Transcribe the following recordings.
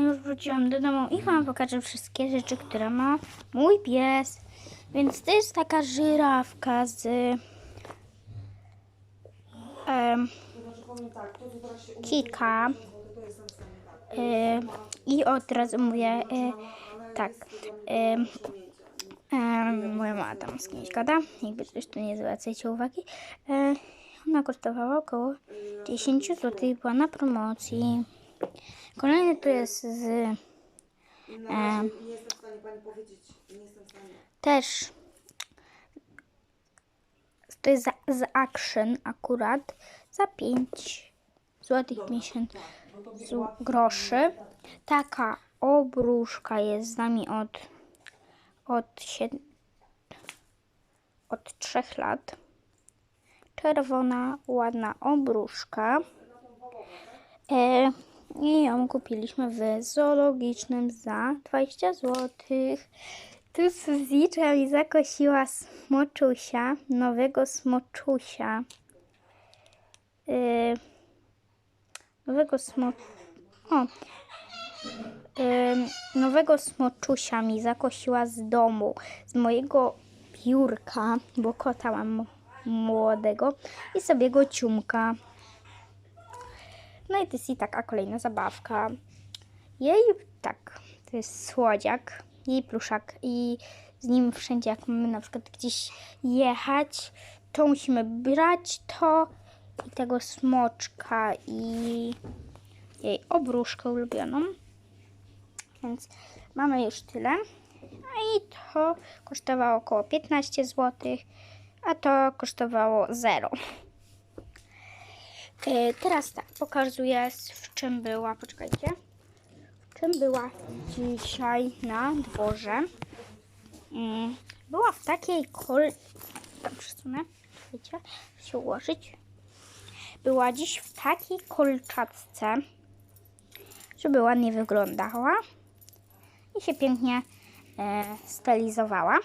Już wróciłam do domu i wam pokażę wszystkie rzeczy, które ma mój pies. Więc to jest taka żyrawka z... em, Kika. E, I od razu mówię e, tak. E, e, moja mama tam z kimś gada. Jakby coś tu nie zwracajcie uwagi. E, ona kosztowała około 10 zł. Była na promocji. Kolejny to jest z razie nie jestem w stanie pani powiedzieć. Nie jestem w stanie. też to jest za, z Action akurat za 5 złotych 50 zu- groszy. Taka obruszka jest z nami od od, sied, od 3 lat. Czerwona, ładna obruszka. E, I ją kupiliśmy w zoologicznym za 20 zł. Tu Suzicza mi zakosiła smoczusia, nowego smoczusia. E, nowego smo... O, Ym, nowego smoczusia mi zakosiła z domu, z mojego biurka, bo kota mam młodego i sobie go ciumka. No i to jest i taka kolejna zabawka. Jej, tak, to jest słodziak, jej pluszak i z nim wszędzie jak mamy na przykład gdzieś jechać, to musimy brać to i tego smoczka i jej obruszkę ulubioną. Więc mamy już tyle. A i to kosztowało około 15 zł, a to kosztowało 0. E, Teraz tak, pokazuję w czym była, poczekajcie, w czym była dzisiaj na dworze. Mm, Była w takiej kol... Tam przesunę, wiecie, się ułożyć. Była dziś w takiej kolczatce, żeby ładnie wyglądała i się pięknie e, stylizowała.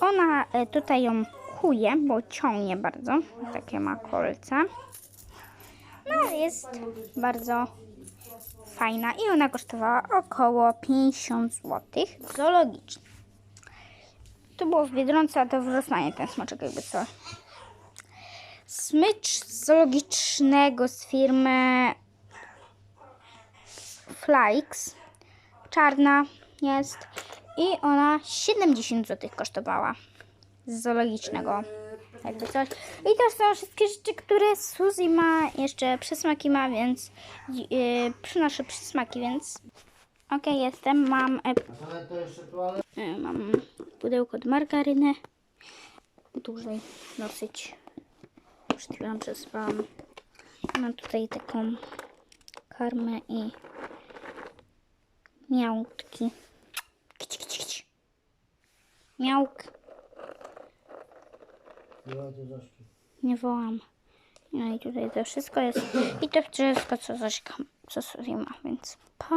Ona e, tutaj ją kuje, bo ciągnie bardzo. Takie ma kolce. No jest bardzo fajna i ona kosztowała około 50 zł. Zoologiczna. To było w Biedronce, a to w ten smoczek jakby co. Smycz zoologicznego z firmy Flykes. Czarna jest i ona 70 zł kosztowała z zoologicznego. Jakby coś. I to są wszystkie rzeczy, które Suzy ma, jeszcze przysmaki ma, więc yy, przynoszę przysmaki, więc okej, jestem. Mam, e, e, mam pudełko od margaryny. Dużej dosyć. Przed chwilą przespałam. Mam tutaj taką karmę i kici. Miałk. Nie wołam. No i tutaj to wszystko jest. I to wszystko, co Zośka, co sobie ma, więc pa.